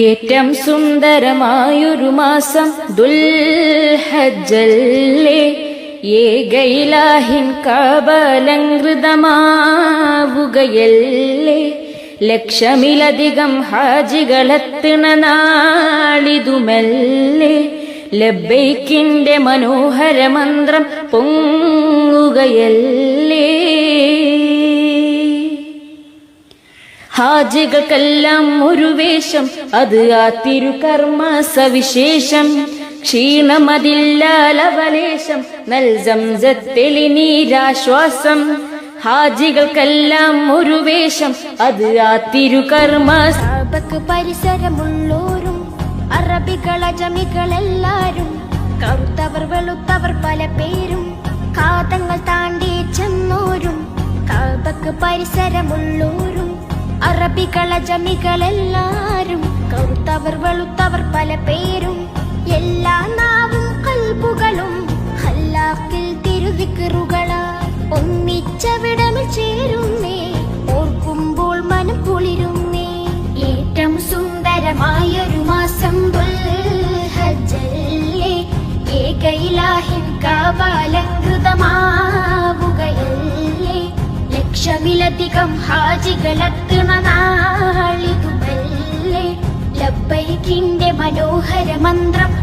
ഏറ്റം സുന്ദരമായൊരു മാസം ദുൽഹജ്ജല്ലേ ഏകയിലാഹിൻ കാബലങ്കൃതമാവുകയല്ലേ ലക്ഷമിലധികം ഹാജികളെത്തണ നാളിതുമല്ലേ? ലബ്ബൈക്കിന്റെ മനോഹര മന്ത്രം പൊങ്ങുകയല്ലേ? ഹാജികൾക്കെല്ലാം ഒരു വേഷം അത് ആ തിരുകർമ്മ സവിശേഷം. ക്ഷീണമതില്ലാലവലേശം നൽ നീരാശ്വാസം. ഹാജികൾക്കെല്ലാം ഒരു വേഷം അത് ആ തിരുകർമ്മ പരിസരമുള്ളോരും അറബികൾ അജമികളെല്ലാരും കറുത്തവർ വെളുത്തവർ പല പേരും കാതങ്ങൾ താണ്ടി ചെന്നോരും കാതക്ക് പരിസരമുള്ളോരും. അറബികൾ ജമികളെല്ലാരും കറുത്തവർ വെളുത്തവർ പല പേരും എല്ലാ നാവും കൽബുകളും ഹല്ലാക്കിൽ തിരുവിക്കറുകളാ ഒന്നിച്ചവിടമിൽ ചേരുന്നേ. ഓർക്കുമ്പോൾ മനം കുളിരുന്നേ. ഏറ്റവും സുന്ദരമായൊരു മാസം ഏകയിലാഹിൻ കാവാലങ്കൃതമാവുകയല്ലേ ലക്ഷമിലധികം ഹാജികളെത്തണ നാളിതുമല്ലേ ലബ്ബൈക്കിന്റെ മനോഹര മന്ത്രം